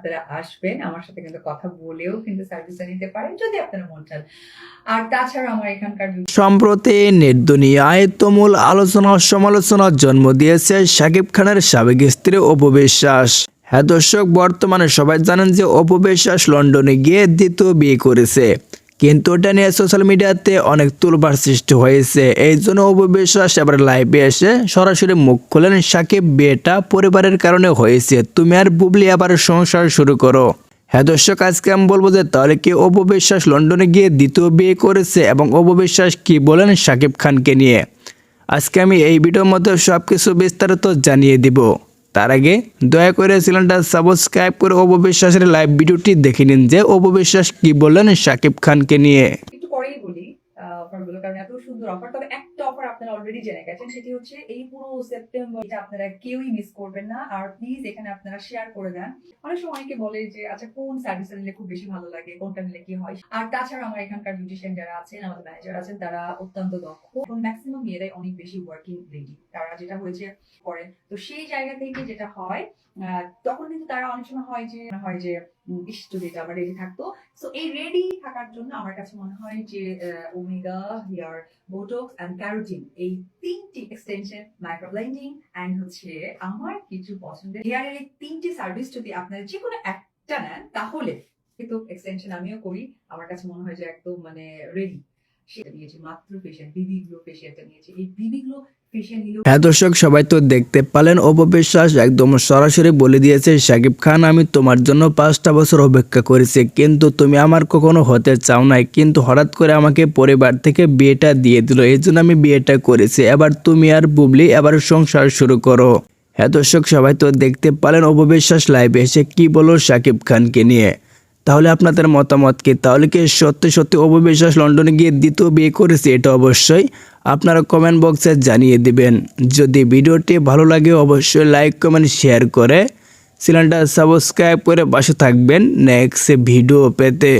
আপনারা আসবেন, আমার সাথে কিন্তু কথা বলেও কিন্তু সার্ভিসটা নিতে পারেন, যদি আপনারা মন চান আর তাছাড়া আমার এখানকার সম্প্রতি নেট দুনিয়ায় তুমুল আলোচনা সমালোচনার জন্ম দিয়েছে সাকিব খানের সাবেক স্ত্রী অপবিশ্বাস হ্যাঁ দর্শক, বর্তমানে সবাই জানেন যে অপবিশ্বাস লন্ডনে গিয়ে দ্বিতীয় বিয়ে করেছে। কিন্তু এটা নিয়ে সোশ্যাল মিডিয়াতে অনেক তুলবার সৃষ্টি হয়েছে। এই জন্য অপু বিশ্বাস এবার লাইভে এসে সরাসরি মুখ খুলেন সাকিব, বিয়েটা পরিবারের কারণে হয়েছে। তুমি আর বুবলি আবার সংসার শুরু করো। হ্যাঁ দর্শক, আজকে আমি বলব যে তাহলে কি অপু বিশ্বাস লন্ডনে গিয়ে দ্বিতীয় বিয়ে করেছে এবং অপু বিশ্বাস কি বলেন সাকিব খানকে নিয়ে? আজকে আমি এই ভিডিওর মধ্যে সব কিছু বিস্তারিত জানিয়ে দিব। তার আগে দয়া করে চ্যানেলটা সাবস্ক্রাইব করে অববিশ্বাসের লাইভ ভিডিওটি দেখে নিন যে অপবিশ্বাস কী কি বললেন সাকিব খানকে নিয়ে একটু পরেই বলি অফারগুলো কারণ এত সুন্দর অফার তবে একটা অফার আপনারা অলরেডি জেনে গেছেন, সেটি হচ্ছে এই পুরো সেপ্টেম্বর এটা আপনারা কেউই মিস করবেন না, আর প্লিজ এখানে আপনারা শেয়ার করে দেন। অনেক সময় অনেকে বলে যে আচ্ছা কোন সার্ভিস নিলে খুব বেশি ভালো লাগে? কোনটা নিলে কি হয়? আর তাছাড়া আমার এখানকার বিউটিশিয়ান যারা আছেন, আমাদের ম্যানেজার আছেন, তারা অত্যন্ত দক্ষ। এবং ম্যাক্সিমাম মেয়েরাই অনেক বেশি ওয়ার্কিং লেডি তারা যেটা হয়েছে করেন। তো সেই জায়গা থেকে যেটা হয় তখন কিন্তু তারা অনেক সময় হয় যে হয় যে ইস যদি এটা আবার রেডি থাকতো। সো এই রেডি থাকার জন্য আমার কাছে মনে হয় যে omega hair botox and carotene এই তিনটি এক্সটেনশন অ্যান্ড হচ্ছে আমার কিছু পছন্দের হেয়ারের এই তিনটি সার্ভিস যদি আপনারা যে কোনো একটা নেন, তাহলে কিন্তু এক্সটেনশন আমিও করি। আমার কাছে মনে হয় যে একদম মানে রেডি সেটা নিয়েছি, মাত্র ফেশিয়াল বিবি গ্লো ফেশিয়ালটা নিয়েছি। এই বিবি গ্লো হ্যাঁ দর্শক, সবাই তো দেখতে পালেন অপবিশ্বাস একদম সরাসরি বলে দিয়েছে সাকিব খান, আমি তোমার জন্য পাঁচটা বছর অপেক্ষা করেছি, কিন্তু তুমি আমার কখনো হতে চাও নাই। কিন্তু হঠাৎ করে আমাকে পরিবার থেকে বিয়েটা দিয়ে দিল, এই জন্য আমি বিয়েটা করেছি। এবার তুমি আর বুবলি এবার সংসার শুরু করো। হ্যাঁ দর্শক, সবাই তো দেখতে পালেন অপু বিশ্বাস লাইভে এসে কি বলো সাকিব খানকে নিয়ে। তাহলে আপনাদের মতামত কি? তাহলে কি সত্যি সত্যি অববিশ্বাস লন্ডনে গিয়ে দ্বিতীয় বিয়ে করেছে এটা অবশ্যই? আপনারা কমেন্ট বক্সে জানিয়ে দিবেন। যদি ভিডিওটি ভালো লাগে অবশ্যই লাইক কমেন্ট শেয়ার করে চ্যানেলটা সাবস্ক্রাইব করে বাসে থাকবেন। নেক্সট ভিডিও পেতে।